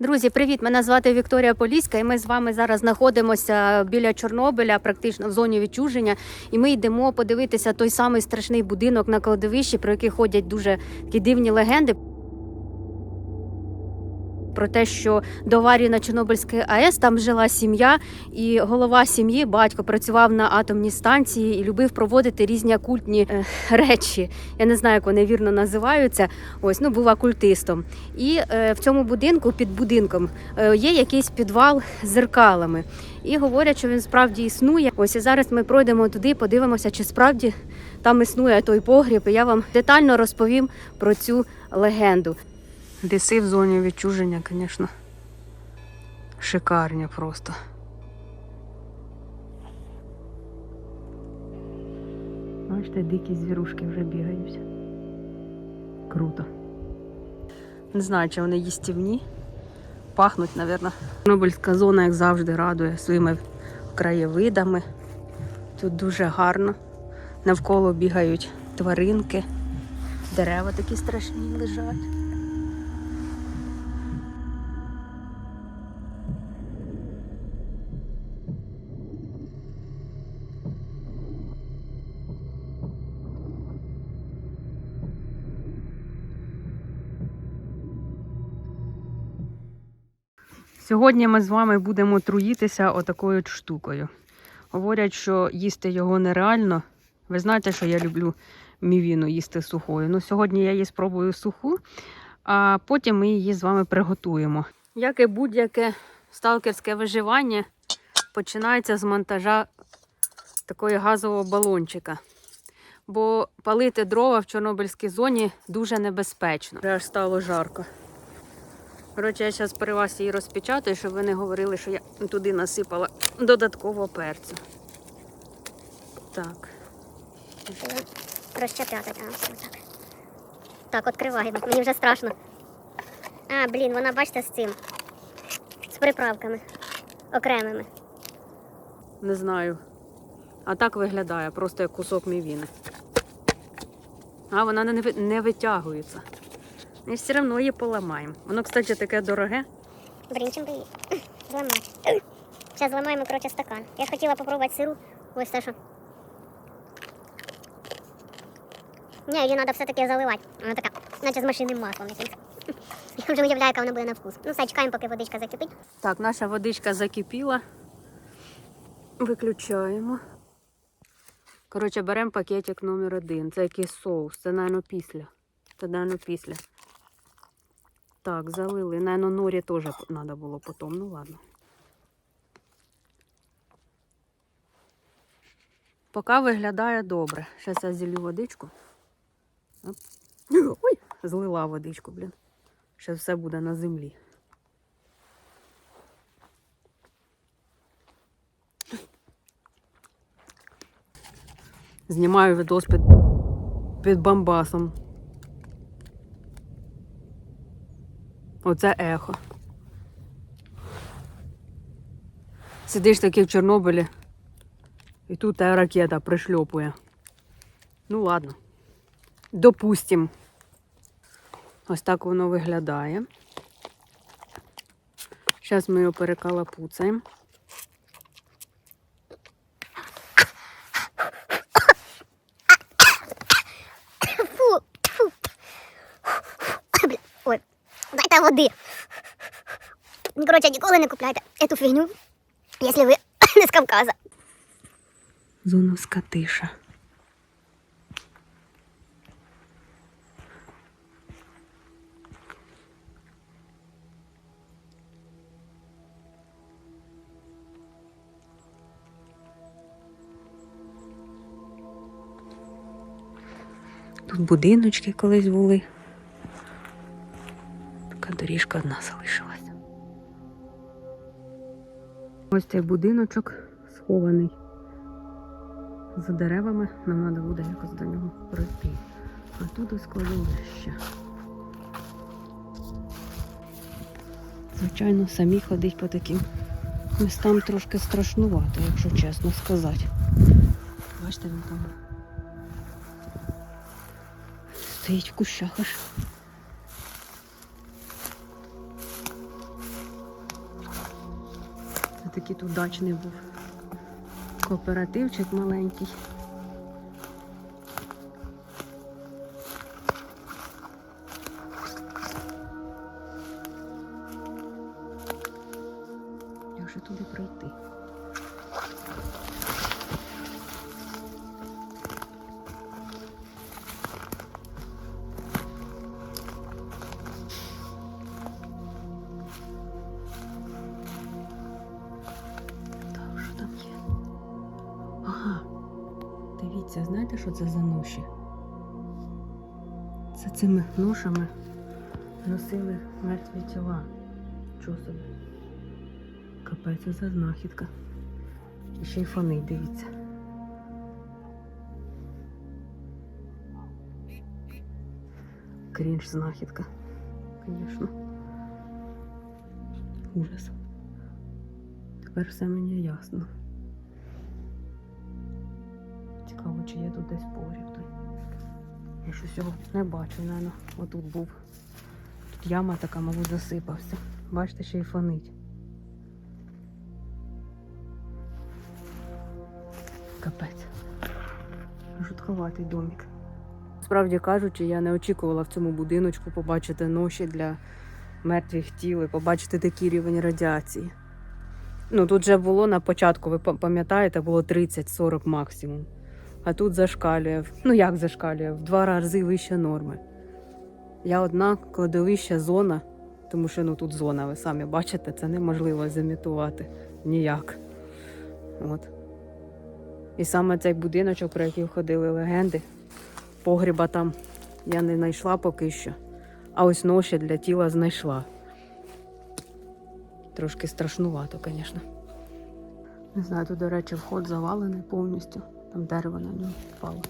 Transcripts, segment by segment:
Друзі, привіт! Мене звати Вікторія Поліська, і ми з вами зараз знаходимося біля Чорнобиля, практично в зоні відчуження. І ми йдемо подивитися той самий страшний будинок на кладовищі, про який ходять дуже такі дивні легенди. Про те, що до аварії на Чорнобильській АЕС там жила сім'я, і голова сім'ї, батько, працював на атомній станції і любив проводити різні окультні е, речі. Я не знаю, як вони вірно називаються. Ось ну був окультистом. І е, в цьому будинку під будинком е, є якийсь підвал з зеркалами. І говорять, що він справді існує. Ось і зараз ми пройдемо туди, подивимося, чи справді там існує той погріб. І я вам детально розповім про цю легенду. Ліси в зоні відчуження, звісно, шикарні просто. Бачите, дикі звірушки вже бігають. Круто. Не знаю, чи вони їстівні. Пахнуть, мабуть. Чорнобильська зона, як завжди, радує своїми краєвидами. Тут дуже гарно. Навколо бігають тваринки, дерева такі страшні лежать. Сьогодні ми з вами будемо труїтися отакою от штукою. Говорять, що їсти його нереально. Ви знаєте, що я люблю мівіну їсти сухою. Ну, сьогодні я її спробую суху, а потім ми її з вами приготуємо. Як і будь-яке сталкерське виживання, починається з монтажа такої газового балончика. Бо палити дрова в Чорнобильській зоні дуже небезпечно. Аж стало жарко. Коротше, я зараз при вас її розпечатаю, щоб ви не говорили, що я туди насипала додатково перцю. Так. А, все так. Так, відкривай, мені вже страшно. А, блін, вона, бачите, з цим. З приправками. Окремими. Не знаю. А так виглядає, просто як кусок мівіни. А вона не, не витягується. І все одно її поламаємо. Воно, кстати, таке дороге. Блін, чим би її зламати. Зараз зламаємо, коротше, стакан. Я ж хотіла попробувати сиру. Ось те, що. Ні, її треба все-таки заливати. Вона така, наче з машинним маслом якимось. Я вже уявляю, яка вона буде на вкус. Ну, все, чекаємо, поки водичка закипить. Так, наша водичка закипіла. Виключаємо. Коротше, беремо пакетик номер один. Це якийсь соус. Це, напевно, після. Це, напевно, після. Так, залили. Наверно, норі теж треба було потім. Ну ладно. Поки виглядає добре. Зараз я зілю водичку. Ой, злила водичку, блін. Ще все буде на землі. Знімаю відос під, під бамбасом. Оце ехо. Сидиш таки в Чорнобилі, і тут та ракета пришльопує. Ну ладно. Допустим. Ось так воно виглядає. Зараз ми його перекалапуцаємо. Фу, фу. Бля, Ой, дайте води. Коротше, ніколи не купляйте эту фігню, якщо ви не з Кавказа. Зоновська тиша. Тут будиночки колись були. Доріжка одна залишилась. Ось цей будиночок схований за деревами. Нам треба буде якось до нього пройти. А тут складовище. Звичайно, самі ходить по таким містам трошки страшнувато, якщо чесно сказати. Бачите, він там стоїть в кущах аж. Такий тут дачний був. Кооперативчик маленький. Як же туди пройти? Дивіться, знаєте, що це за ноші? Це цими ношами носили мертві тіла. Чого собі? Капець, це знахідка. І ще й фонить, дивіться. Крінж знахідка. Звісно. Ужас. Тепер все мені ясно. Чи є тут десь погріб. Я щось його не бачу, напевно. Отут був. Тут яма така, мабуть, засипався. Бачите, ще й фонить. Капець. Жутковатий домик. Справді кажучи, я не очікувала в цьому будиночку побачити ноші для мертвих тіл і побачити такий рівень радіації. Ну, тут же було на початку, ви пам'ятаєте, було 30-40 максимум. А тут зашкалює. Ну як зашкалює? В два рази вище норми. Я одна кладовища зона, тому що ну тут зона, ви самі бачите, це неможливо замітувати ніяк. От. І саме цей будиночок, про який ходили легенди, погріба там я не знайшла поки що. А ось ноші для тіла знайшла. Трошки страшнувато, звісно. Не знаю, тут, до речі, вход завалений повністю. Там дерево на ньому впало.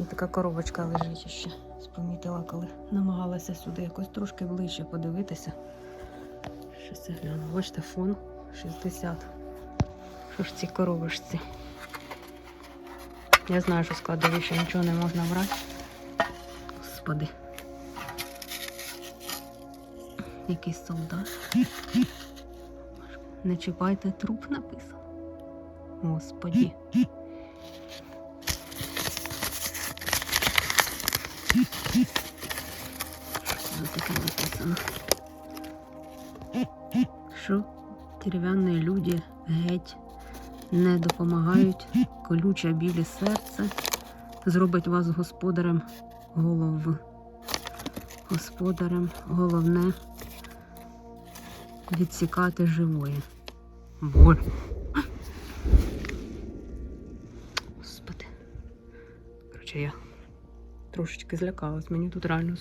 І така коробочка лежить ще. Спомітила, коли намагалася сюди якось трошки ближче подивитися. Що це гляну? Бачите, фон 60. Що ж ці коробочці? Я знаю, що складовище нічого не можна брати. Господи. Якийсь солдат. Не чіпайте труп написано. Господі. Що дерев'яні люди геть не допомагають, колюче білі серце зробить вас господарем голов. Господарем головне відсікати живої. Боль. Коротше, я трошечки злякалась. Мені тут реально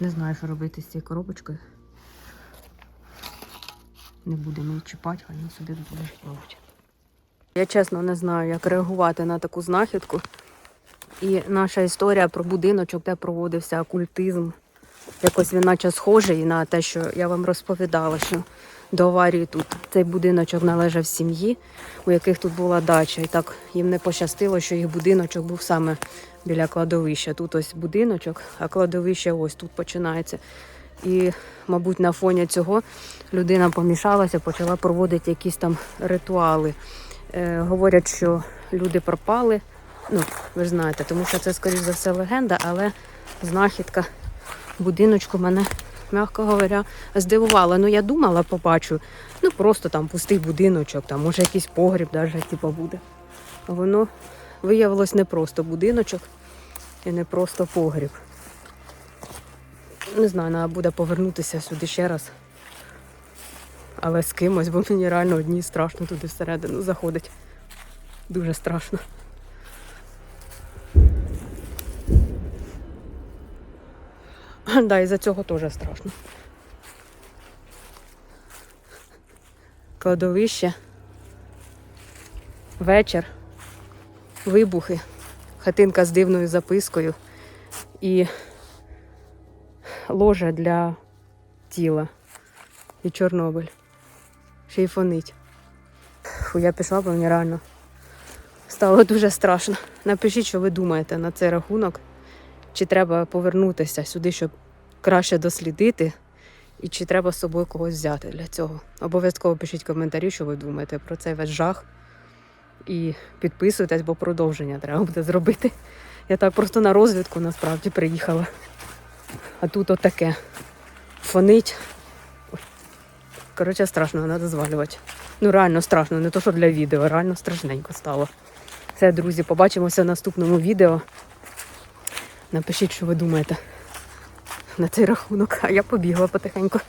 не знаю, що робити з цією коробочкою. Не будемо її чіпати, хай вона собі тут лежить, мабуть. Я чесно не знаю, як реагувати на таку знахідку. І наша історія про будиночок, де проводився окультизм. Якось він наче схожий на те, що я вам розповідала, що до аварії тут цей будиночок належав сім'ї, у яких тут була дача. І так їм не пощастило, що їх будиночок був саме біля кладовища. Тут ось будиночок, а кладовище ось тут починається. І, мабуть, на фоні цього людина помішалася, почала проводити якісь там ритуали. Е, говорять, що люди пропали. Ну, ви ж знаєте, тому що це, скоріш за все, легенда, але знахідка будиночку мене, м'яко говоря, здивувала. Ну, я думала, побачу, ну просто там пустий будиночок, там може якийсь погріб навіть типу, буде. Воно виявилось не просто будиночок і не просто погріб. Не знаю, треба буде повернутися сюди ще раз. Але з кимось, бо мені реально одній страшно туди всередину заходить. Дуже страшно. Да, і за цього теж страшно. Кладовище. Вечір. Вибухи. Хатинка з дивною запискою. І ложа для тіла. І Чорнобиль. Ще й фонить. Я пішла, бо мені реально стало дуже страшно. Напишіть, що ви думаєте на цей рахунок. Чи треба повернутися сюди, щоб краще дослідити, І чи треба з собою когось взяти для цього. Обов'язково пишіть коментарі, що ви думаєте про цей весь жах. І підписуйтесь, бо продовження треба буде зробити. Я так просто на розвідку насправді приїхала. А тут отаке. Фонить. Коротше, страшно, треба звалювати. Ну, реально страшно, не то, що для відео, реально страшненько стало. Все, друзі, побачимося в наступному відео. Напишіть, що ви думаєте на цей рахунок, а я побігла потихеньку.